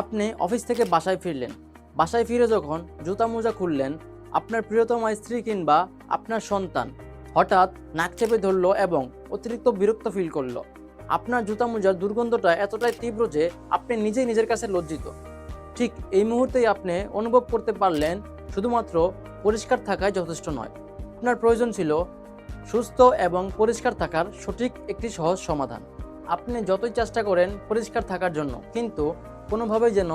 আপনি অফিস থেকে বাসায় ফিরলেন। বাসায় ফিরে যখন জুতা মোজা খুললেন, আপনার প্রিয়তমা স্ত্রী কিংবা আপনার সন্তান হঠাৎ নাক চেপে ধরলো এবং অতিরিক্ত বিরক্ত ফিল করল। আপনার জুতা মোজার দুর্গন্ধটা এতটাই তীব্র যে আপনি নিজেই নিজের কাছে লজ্জিত। ঠিক এই মুহূর্তেই আপনি অনুভব করতে পারলেন, শুধুমাত্র পরিষ্কার থাকাই যথেষ্ট নয়। আপনার প্রয়োজন ছিল সুস্থ এবং পরিষ্কার থাকার সঠিক একটি সহজ সমাধান। আপনি যতই চেষ্টা করেন পরিষ্কার থাকার জন্য, কিন্তু কোনোভাবেই যেন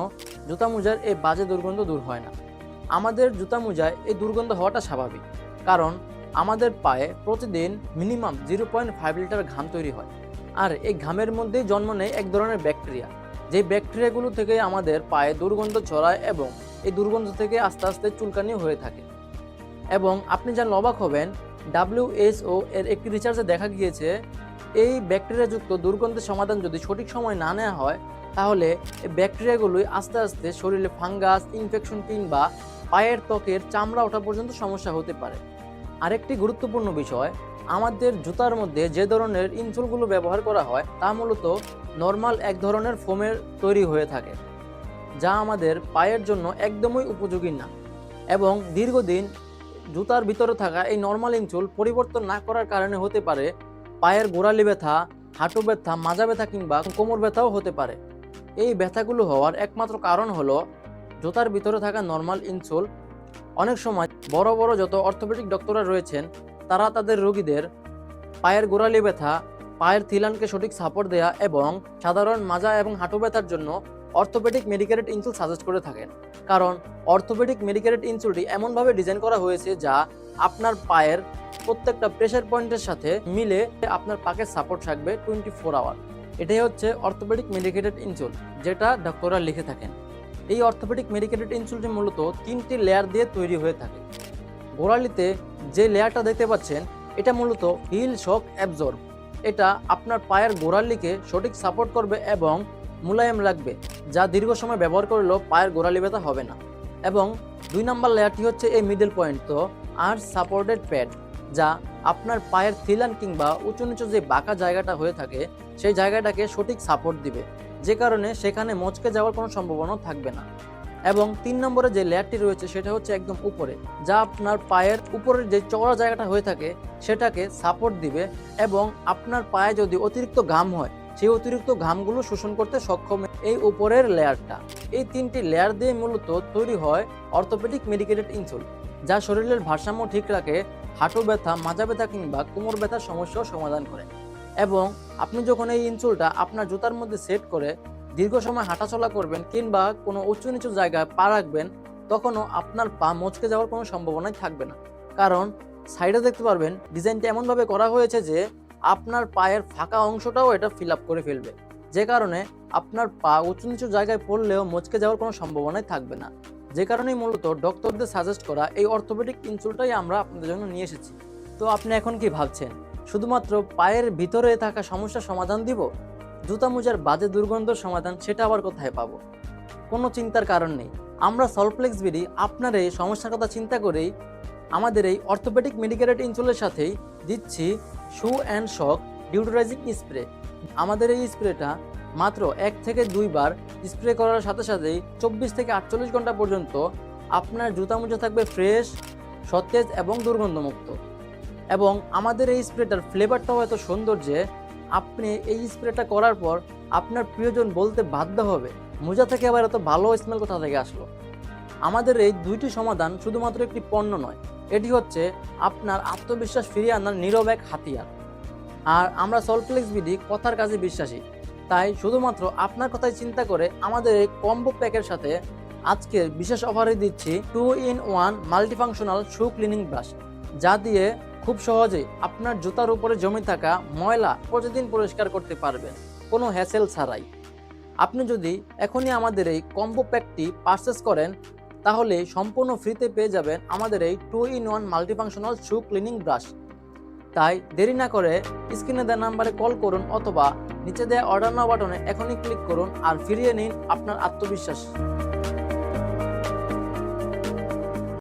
জুতা মোজার এই বাজে দুর্গন্ধ দূর হয় না। আমাদের জুতা মোজায় এই দুর্গন্ধ হওয়াটা স্বাভাবিক, কারণ আমাদের পায়ে প্রতিদিন minimum zero point five litre ঘাম তৈরি হয়। আর এই ঘামের মধ্যেই জন্ম নেয় এক ধরনের ব্যাকটেরিয়া। যে ব্যাকটেরিয়াগুলো থেকে আমাদের পায়ে দুর্গন্ধ ছড়ায় এবং এই দুর্গন্ধ থেকে আস্তে আস্তে চুলকানি হয়ে থাকে। এবং আপনি যা অবাক হবেন ডাব্লিউএসও এর একটি রিসার্চে দেখা গিয়েছে, এই ব্যাকটেরিয়াযুক্ত দুর্গন্ধের সমাধান যদি সঠিক সময় না নেওয়া হয় তাহলে ব্যাকটেরিয়াগুলোই আস্তে আস্তে শরীরে ফাঙ্গাস ইনফেকশন কিংবা পায়ের ত্বকের চামড়া ওঠা পর্যন্ত সমস্যা হতে পারে। আরেকটি গুরুত্বপূর্ণ বিষয়, আমাদের জুতার মধ্যে যে ধরনের ইনসোলগুলো ব্যবহার করা হয় তা মূলত নর্মাল এক ধরনের ফোমের তৈরি হয়ে থাকে, যা আমাদের পায়ের জন্য একদমই উপযোগী না এবং দীর্ঘদিন জুতার ভিতরে থাকা এই নর্মাল ইনসোল পরিবর্তন না করার কারণে হতে পারে পায়ের গোড়ালি ব্যথা, হাঁটু ব্যথা, মাজা ব্যথা কিংবা কোমর ব্যথাও হতে পারে। এই ব্যথাগুলো হওয়ার একমাত্র কারণ হলো জুতার ভিতরে থাকা নর্মাল ইনসোল অনেক সময় বড় বড় যত অর্থোপেডিক ডক্টররা রয়েছেন, তারা তাদের রোগীদের পায়ের গোড়ালি ব্যথা, পায়ের থিলানকে সঠিক সাপোর্ট দেয়া এবং সাধারণ মাজা এবং হাঁটু ব্যথার জন্য অর্থোপেডিক মেডিকেটেড ইনসুল সাজেস্ট করে থাকেন। কারণ অর্থোপেডিক মেডিকেটেড ইনসুলটি এমনভাবে ডিজাইন করা হয়েছে যা আপনার পায়ের প্রত্যেকটা প্রেশার পয়েন্টের সাথে মিলে আপনার পাকে সাপোর্ট থাকবে টোয়েন্টি ফোর আওয়ার এটাই হচ্ছে অর্থোপেডিক মেডিকেটেড ইনসুল যেটা ডক্টররা লিখে থাকেন। এই অর্থোপেডিক মেডিকেটেড ইনসুলটি মূলত তিনটি লেয়ার দিয়ে তৈরি হয়ে থাকে। গোড়ালিতে যে লেয়ারটা দেখতে পাচ্ছেন, এটা মূলত হিল শক অ্যাবজর্ব এটা আপনার পায়ের গোড়ালিকে সঠিক সাপোর্ট করবে এবং মোলায়েম রাখবে, যা দীর্ঘ সময় ব্যবহার করলেও পায়ের গোড়ালি ব্যথা হবে না। এবং দুই নম্বর লেয়ারটি হচ্ছে এই মিডল পয়েন্ট তো আর সাপোর্টেড প্যাড যা আপনার পায়ের থিলান কিংবা উঁচু নিচু যে বাঁকা জায়গাটা হয়ে থাকে, সেই জায়গাটাকে সঠিক সাপোর্ট দিবে। যে কারণে সেখানে মচকে যাওয়ার কোনো সম্ভাবনা থাকবে না। এবং তিন নম্বরে যে লেয়ারটি রয়েছে, সেটা হচ্ছে একদম উপরে, যা আপনার পায়ের উপরের যে চওড়া জায়গাটা হয়ে থাকে, সেটাকে সাপোর্ট দিবে এবং আপনার পায়ে যদি অতিরিক্ত ঘাম হয়, সেই অতিরিক্ত ঘামগুলো শোষণ করতে সক্ষম এই উপরের লেয়ারটা। এই তিনটি লেয়ার দিয়ে মূলত তৈরি হয় অর্থোপেডিক মেডিকেটেড ইনসুল যা শরীরের ভারসাম্য ঠিক রাখে হাঁটু ব্যথা, মাজা ব্যথা কিংবা কোমর ব্যথার সমস্যাও সমাধান করে। এবং আপনি যখন এই ইনসুলটা আপনার জুতার মধ্যে সেট করে দীর্ঘ সময় হাঁটাচলা করবেন কিংবা কোনো উঁচু নিচু জায়গায় পা রাখবেন, তখনও আপনার পা মচকে যাওয়ার কোনো সম্ভাবনাই থাকবে না। কারণ সাইডে দেখতে পারবেন ডিজাইনটা এমনভাবে করা হয়েছে যে আপনার পায়ের ফাঁকা অংশটাও এটা ফিল আপ করে ফেলবে। যে কারণে আপনার পা উঁচু নিচু জায়গায় পড়লেও মচকে যাওয়ার কোনো সম্ভাবনাই থাকবে না। যে কারণেই মূলত ডক্টরদের সাজেস্ট করা এই অর্থোপেডিক ইনসুলটাই আমরা আপনাদের জন্য নিয়ে এসেছি। তো আপনি এখন কি ভাবছেন? শুধুমাত্র পায়ের ভিতরে থাকা সমস্যার সমাধান দিব? জুতা মোজার বাজে দুর্গন্ধ সমাধান সেটা আবার কোথায় পাবো? কোনো চিন্তার কারণ নেই। আমরা সলপ্লেক্স বিডি আপনার এই সমস্যার কথা চিন্তা করেই আমাদের এই অর্থোপেডিক মেডিকেটেড ইনসুলের সাথেই দিচ্ছি shoe and sock deodorizing spray আমাদের এই স্প্রেটা মাত্র এক থেকে দুইবার স্প্রে করার সাথে সাথেই চব্বিশ থেকে আটচল্লিশ ঘণ্টা পর্যন্ত আপনার জুতা মোজা থাকবে ফ্রেশ, সতেজ এবং দুর্গন্ধমুক্ত। এবং আমাদের এই স্প্রেটার ফ্লেভারটাও এত সুন্দর যে আপনি এই স্প্রেটা করার পর আপনার প্রিয়জন বলতে বাধ্য হবে, মোজা থেকে আবার এত ভালো স্মেল কোথা থেকে আসলো? আমাদের এই দুইটি সমাধান শুধুমাত্র একটি পণ্য নয়, এটি হচ্ছে আপনার আত্মবিশ্বাস ফিরিয়ে আনার নীরব এক হাতিয়ার। আর আমরা সলপ্লেক্স বিধি কথার কাজে বিশ্বাসী। তাই শুধুমাত্র আপনার কথাই চিন্তা করে আমাদের এই কম্বো প্যাকের সাথে আজকের বিশেষ অফারে দিচ্ছি two in one multifunctional shoe cleaning brush, যা দিয়ে খুব সহজেই আপনার জুতার উপরে জমে থাকা ময়লা প্রতিদিন পরিষ্কার করতে পারবেন। কোনো হ্যাসেল ছাড়াই। আপনি যদি এখনই আমাদের এই কম্বো প্যাকটি পারচেস করেন, তাহলে সম্পূর্ণ ফ্রিতে পেয়ে যাবেন আমাদের এই two in one multifunctional shoe cleaning brush. তাই দেরি না করে স্ক্রিনে দেওয়া নাম্বারে কল করুন অথবা নিচে দেওয়া অর্ডার নাও বাটনে এখনই ক্লিক করুন আর ফিরিয়ে নিন আপনার আত্মবিশ্বাস।